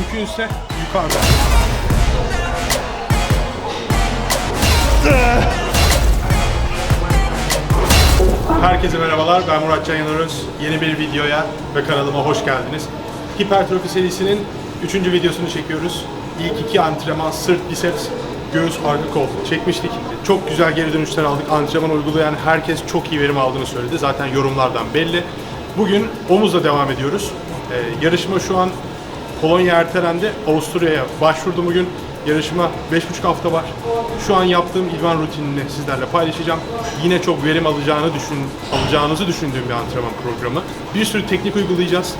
Mümkünse yukarıda. Herkese merhabalar. Ben Murat Can Yanaröz. Yeni bir videoya ve kanalıma hoş geldiniz. Hipertrofi serisinin 3. videosunu çekiyoruz. İlk iki antrenman sırt, biceps, göğüs, arka kol çekmiştik. Çok güzel geri dönüşler aldık. Antrenman uygulayan herkes çok iyi verim aldığını söyledi. Zaten yorumlardan belli. Bugün omuzla devam ediyoruz. Ee, yarışma şu an Polonya ertelendi. Avusturya'ya başvurdum bugün. Yarışma 5,5 hafta var. Şu an yaptığım idman rutinini sizlerle paylaşacağım. Yine çok verim alacağını düşün, alacağınızı düşündüğüm bir antrenman programı. Bir sürü teknik uygulayacağız.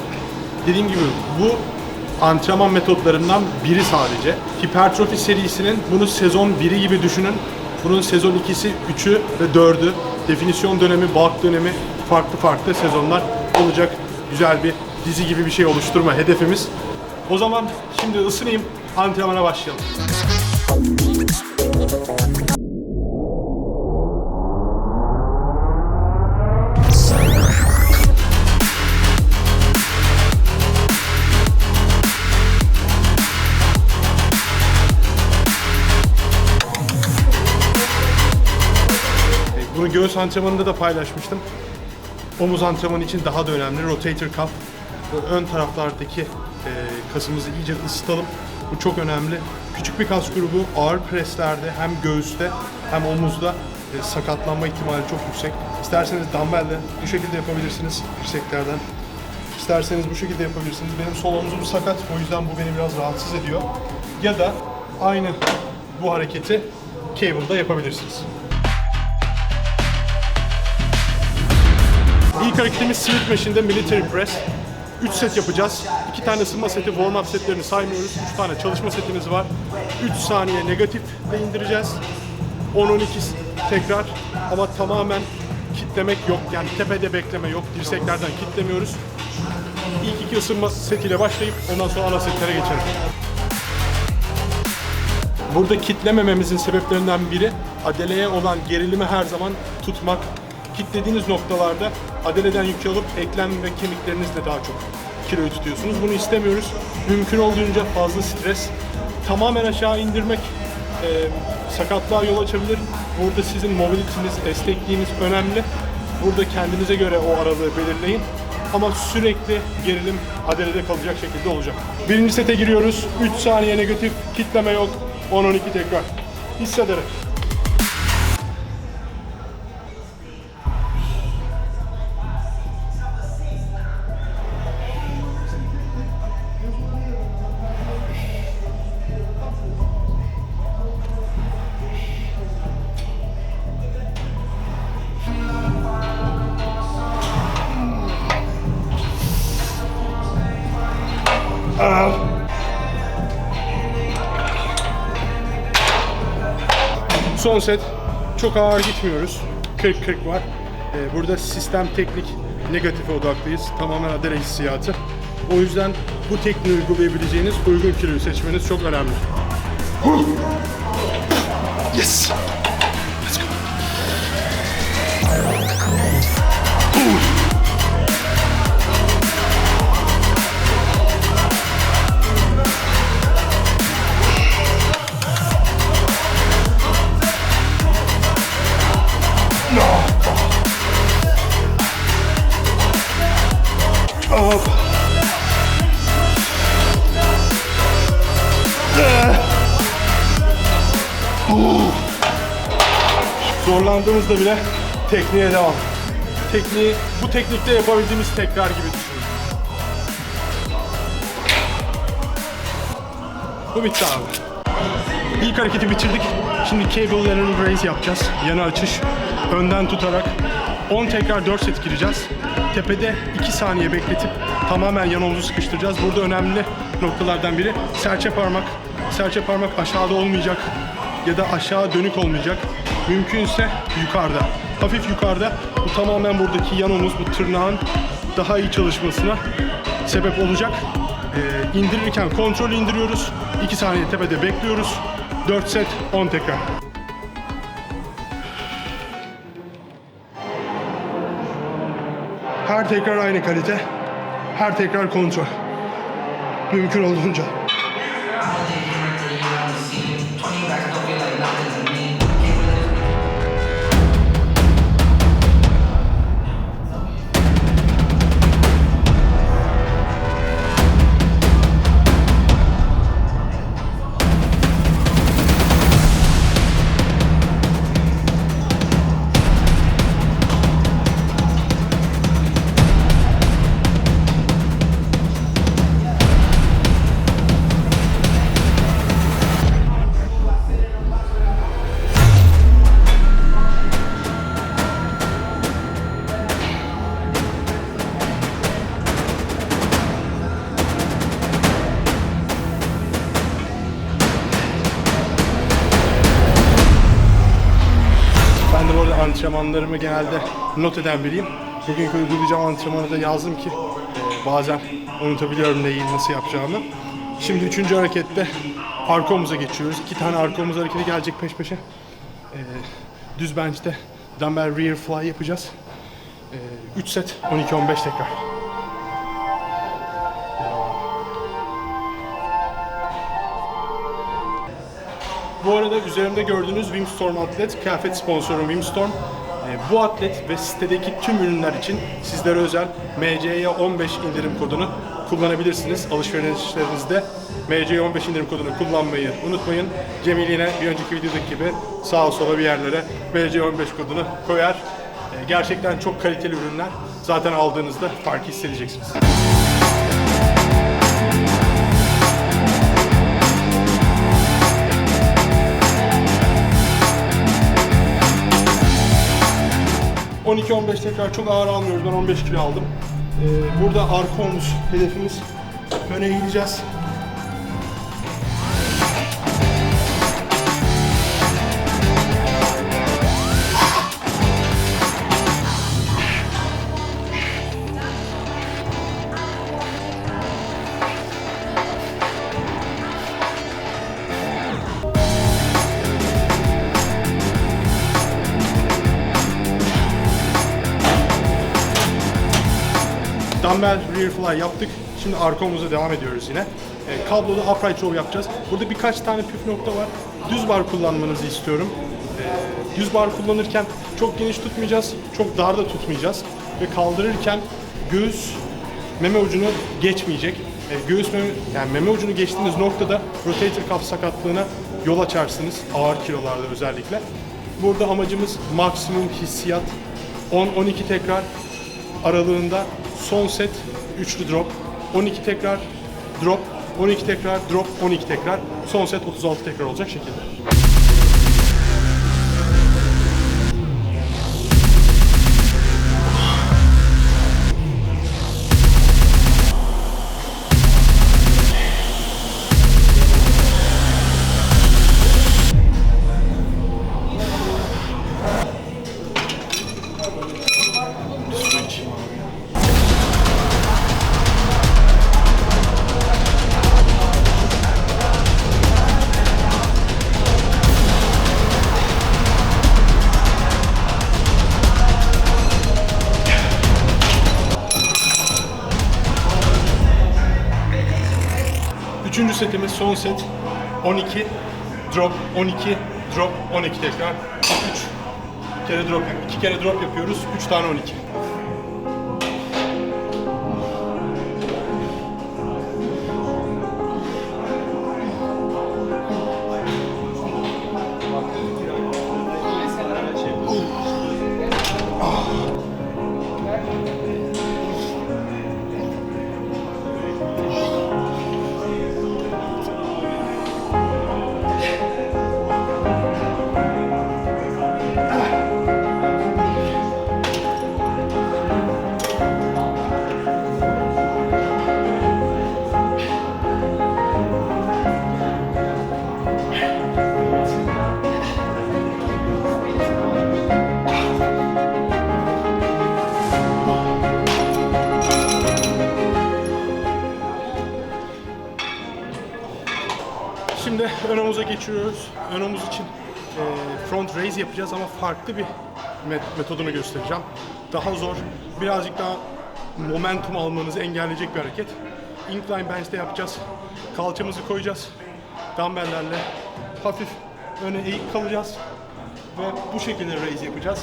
Dediğim gibi bu antrenman metotlarından biri sadece. Hipertrofi serisinin bunu sezon 1'i gibi düşünün. Bunun sezon 2'si, 3'ü ve 4'ü, definisyon dönemi, bulk dönemi farklı farklı sezonlar olacak. Güzel bir dizi gibi bir şey oluşturma hedefimiz. O zaman şimdi ısınayım, antrenmana başlayalım. E, Bunu göğüs antrenmanında da paylaşmıştım. Omuz antrenmanı için daha da önemli rotator cuff. Ön taraflardaki kasımızı iyice ısıtalım. Bu çok önemli. Küçük bir kas grubu ağır preslerde hem göğüste hem omuzda e, sakatlanma ihtimali çok yüksek. İsterseniz dumbbell'le bu şekilde yapabilirsiniz dirseklerden. İsterseniz bu şekilde yapabilirsiniz. Benim sol omuzum sakat o yüzden bu beni biraz rahatsız ediyor. Ya da aynı bu hareketi cable'da yapabilirsiniz. İlk hareketimiz Smith Machine'de Military Press. 3 set yapacağız. 2 tane ısınma seti, warm-up setlerini saymıyoruz. 3 tane çalışma setimiz var. 3 saniye negatifle indireceğiz. 10-12 tekrar ama tamamen kitlemek yok. Yani tepede bekleme yok. Dirseklerden kitlemiyoruz. İlk iki ısınma setiyle başlayıp ondan sonra ana setlere geçelim. Burada kitlemememizin sebeplerinden biri adeleye olan gerilimi her zaman tutmak. Kitlediğiniz noktalarda adeleden yükü alıp eklem ve kemiklerinizle daha çok kiloyu tutuyorsunuz. Bunu istemiyoruz. Mümkün olduğunca fazla stres. Tamamen aşağı indirmek e, sakatlığa yol açabilir. Burada sizin mobilitiniz, esnekliğiniz önemli. Burada kendinize göre o aralığı belirleyin. Ama sürekli gerilim adelede kalacak şekilde olacak. Birinci sete giriyoruz. 3 saniye negatif, kitleme yok. 10-12 tekrar. Hissederek. Son set. Çok ağır gitmiyoruz. 40-40 var. Ee, burada sistem teknik negatife odaklıyız. Tamamen adere hissiyatı. O yüzden bu tekniği uygulayabileceğiniz uygun kiloyu seçmeniz çok önemli. Yes! Let's go. Hop. Zorlandığımızda bile tekniğe devam. Tekniği bu teknikte yapabildiğimiz tekrar gibi düşünün. Bu bitti abi. İlk hareketi bitirdik. Şimdi cable lateral raise yapacağız. Yana açış. Önden tutarak 10 tekrar 4 set gireceğiz. Tepede 2 saniye bekletip tamamen yan omuzu sıkıştıracağız. Burada önemli noktalardan biri serçe parmak. Serçe parmak aşağıda olmayacak ya da aşağı dönük olmayacak. Mümkünse yukarıda. Hafif yukarıda. Bu tamamen buradaki yan omuz, bu tırnağın daha iyi çalışmasına sebep olacak. Ee, indirirken kontrol indiriyoruz. 2 saniye tepede bekliyoruz. 4 set 10 tekrar. Her tekrar aynı kalite. Her tekrar kontrol. Mümkün olduğunca. Antrenmanlarımı genelde not eden biriyim. Bugünkü uygulayacağım antrenmanı da yazdım ki e, bazen unutabiliyorum neyi nasıl yapacağımı. Şimdi üçüncü harekette arka omuza geçiyoruz. İki tane arka omuz hareketi gelecek peş peşe. E, düz bench'te dumbbell rear fly yapacağız. 3 set 12-15 tekrar. Bu arada üzerimde gördüğünüz Wimstorm atlet, kıyafet sponsorum Wimstorm. Ee, bu atlet ve sitedeki tüm ürünler için sizlere özel MC'ye 15 indirim kodunu kullanabilirsiniz. Alışverişlerinizde MC'ye 15 indirim kodunu kullanmayı unutmayın. Cemil yine bir önceki videodaki gibi sağa sola bir yerlere MC 15 kodunu koyar. Ee, Gerçekten çok kaliteli ürünler. Zaten aldığınızda farkı hissedeceksiniz. ...12-15 tekrar çok ağır almıyoruz. Ben 15 kilo aldım. Ee, burada arka omuz hedefimiz. Öne eğileceğiz. Dumbbell rear fly yaptık. Şimdi arka omuza devam ediyoruz yine. E, kablolu upright row yapacağız. Burada birkaç tane püf nokta var. Düz bar kullanmanızı istiyorum. E, düz bar kullanırken çok geniş tutmayacağız, çok dar da tutmayacağız. Ve kaldırırken göğüs meme ucunu geçmeyecek. E, göğüs meme, yani meme ucunu geçtiğiniz noktada rotator cuff sakatlığına yol açarsınız. Ağır kilolarda özellikle. Burada amacımız maksimum hissiyat 10-12 tekrar aralığında son set üçlü drop, 12 tekrar drop, 12 tekrar drop, 12 tekrar. Son set 36 tekrar olacak şekilde. Üçüncü setimiz son set. 12 drop, 12 drop, 12 tekrar. 3 kere drop, 2 kere drop yapıyoruz. 3 tane 12. Şimdi ön omuza geçiyoruz. Ön omuz için e, front raise yapacağız ama farklı bir met- metodunu göstereceğim. Daha zor, birazcık daha momentum almanızı engelleyecek bir hareket. Incline bench'te yapacağız. Kalçamızı koyacağız. Dumbbell'lerle hafif öne eğik kalacağız. Ve bu şekilde raise yapacağız.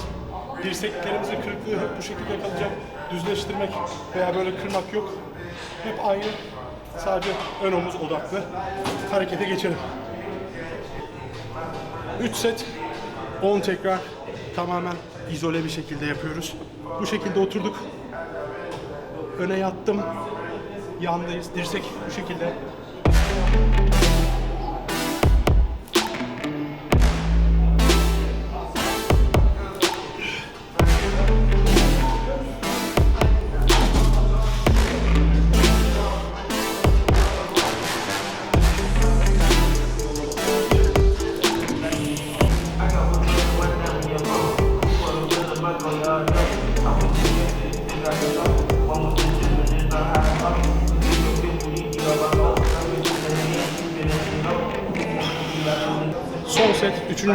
Dirseklerimizin kırıklığı hep bu şekilde kalacak. Düzleştirmek veya böyle kırmak yok. Hep aynı. Sadece ön omuz odaklı. Harekete geçelim. 3 set 10 tekrar tamamen izole bir şekilde yapıyoruz. Bu şekilde oturduk. Öne yattım. Yandayız. Dirsek bu şekilde.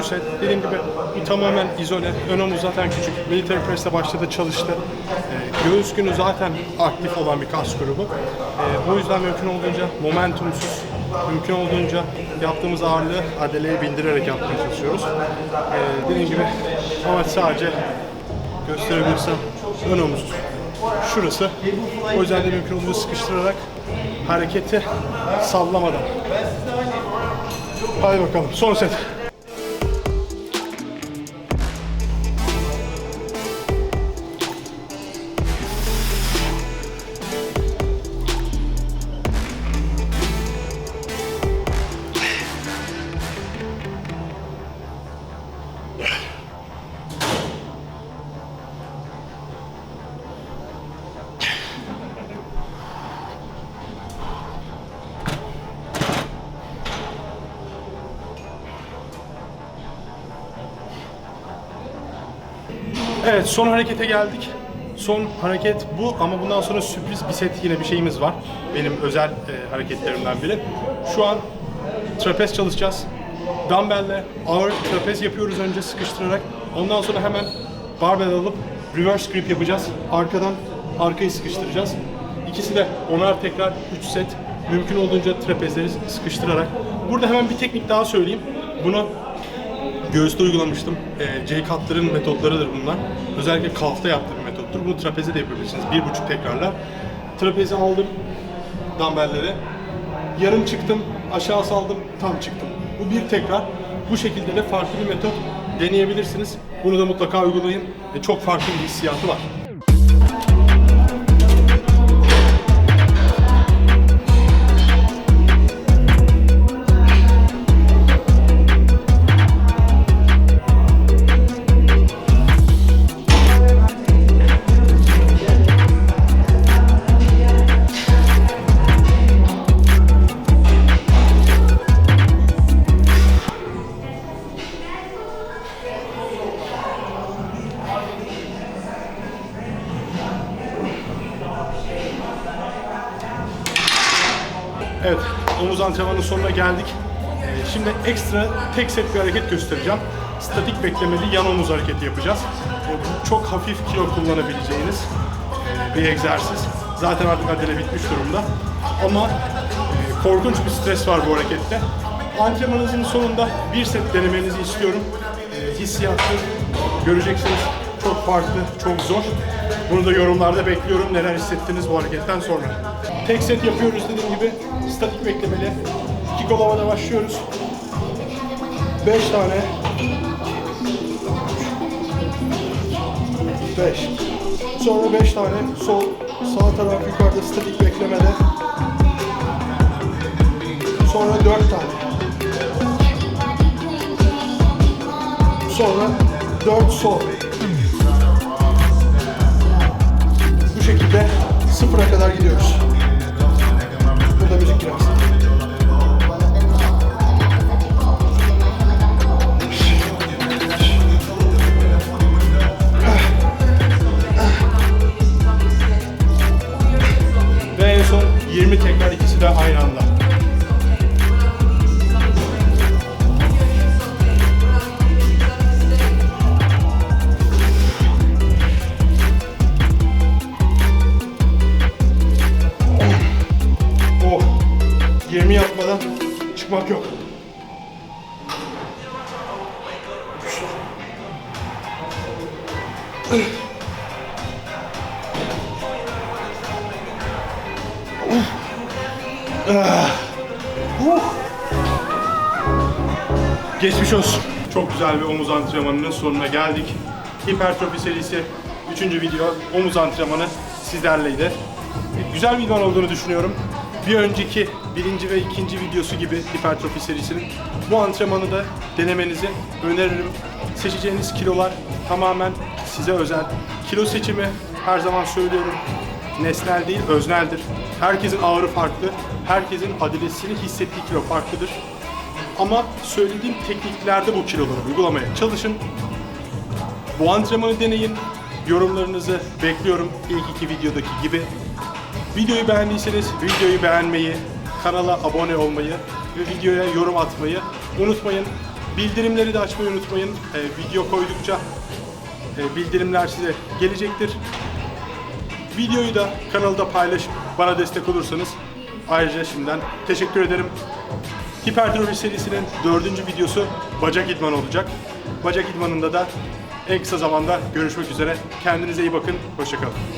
Set. Dediğim gibi bu tamamen izole. Ön omuz zaten küçük. Military Press'te başladı, çalıştı. Ee, göğüs günü zaten aktif olan bir kas grubu. Ee, o yüzden mümkün olduğunca momentumsuz, mümkün olduğunca yaptığımız ağırlığı adeleye bindirerek yapmaya çalışıyoruz. Ee, dediğim gibi amaç sadece gösterebilirsem ön omuz şurası. O yüzden de mümkün olduğunca sıkıştırarak hareketi sallamadan. Hadi bakalım son set. Evet son harekete geldik. Son hareket bu ama bundan sonra sürpriz bir set yine bir şeyimiz var. Benim özel e, hareketlerimden biri. Şu an trapez çalışacağız. Dumbbell'le ağır trapez yapıyoruz önce sıkıştırarak. Ondan sonra hemen barbell alıp reverse grip yapacağız. Arkadan arkayı sıkıştıracağız. İkisi de onar tekrar 3 set. Mümkün olduğunca trapezleri sıkıştırarak. Burada hemen bir teknik daha söyleyeyim. Bunu Göğüste uygulamıştım. E, J Cutler'ın metotlarıdır bunlar. Özellikle kalfta yaptığım metottur. Bunu trapeze de yapabilirsiniz. Bir buçuk tekrarlar. Trapezi aldım dumbbellleri. Yarım çıktım, aşağı saldım, tam çıktım. Bu bir tekrar. Bu şekilde de farklı bir metot deneyebilirsiniz. Bunu da mutlaka uygulayın. E, çok farklı bir hissiyatı var. Evet, omuz antrenmanının sonuna geldik. Ee, Şimdi ekstra tek set bir hareket göstereceğim. Statik beklemeli yan omuz hareketi yapacağız. Ee, Bu çok hafif kilo kullanabileceğiniz e, bir egzersiz. Zaten artık adele bitmiş durumda. Ama e, korkunç bir stres var bu harekette. Antrenmanınızın sonunda bir set denemenizi istiyorum. E, Hissiyatı göreceksiniz. Çok farklı, çok zor. Bunu da yorumlarda bekliyorum. Neler hissettiniz bu hareketten sonra. Tek set yapıyoruz dediğim gibi. Statik beklemeli. İki kolamada başlıyoruz. 5 tane. 5. Sonra 5 tane sol sağ taraf yukarıda statik beklemede. Sonra 4 tane. Sonra 4 sol. Bu şekilde sıfıra kadar gidiyoruz. Ve son 20 tekrar ikisi de aynı anda. Çıkmak yok. Geçmiş olsun. Çok güzel bir omuz antrenmanının sonuna geldik. Hipertrofi serisi 3. video omuz antrenmanı sizlerleydi. Güzel bir video olduğunu düşünüyorum. Bir önceki birinci ve ikinci videosu gibi hipertrofi serisinin bu antrenmanı da denemenizi öneririm. Seçeceğiniz kilolar tamamen size özel. Kilo seçimi her zaman söylüyorum nesnel değil özneldir. Herkesin ağrı farklı, herkesin adilesini hissettiği kilo farklıdır. Ama söylediğim tekniklerde bu kiloları uygulamaya çalışın. Bu antrenmanı deneyin. Yorumlarınızı bekliyorum ilk iki videodaki gibi. Videoyu beğendiyseniz videoyu beğenmeyi, kanala abone olmayı ve videoya yorum atmayı unutmayın. Bildirimleri de açmayı unutmayın. E, video koydukça e, bildirimler size gelecektir. Videoyu da kanalda paylaşıp bana destek olursanız ayrıca şimdiden teşekkür ederim. Hipertrofi serisinin dördüncü videosu bacak idmanı olacak. Bacak idmanında da en kısa zamanda görüşmek üzere. Kendinize iyi bakın. Hoşçakalın.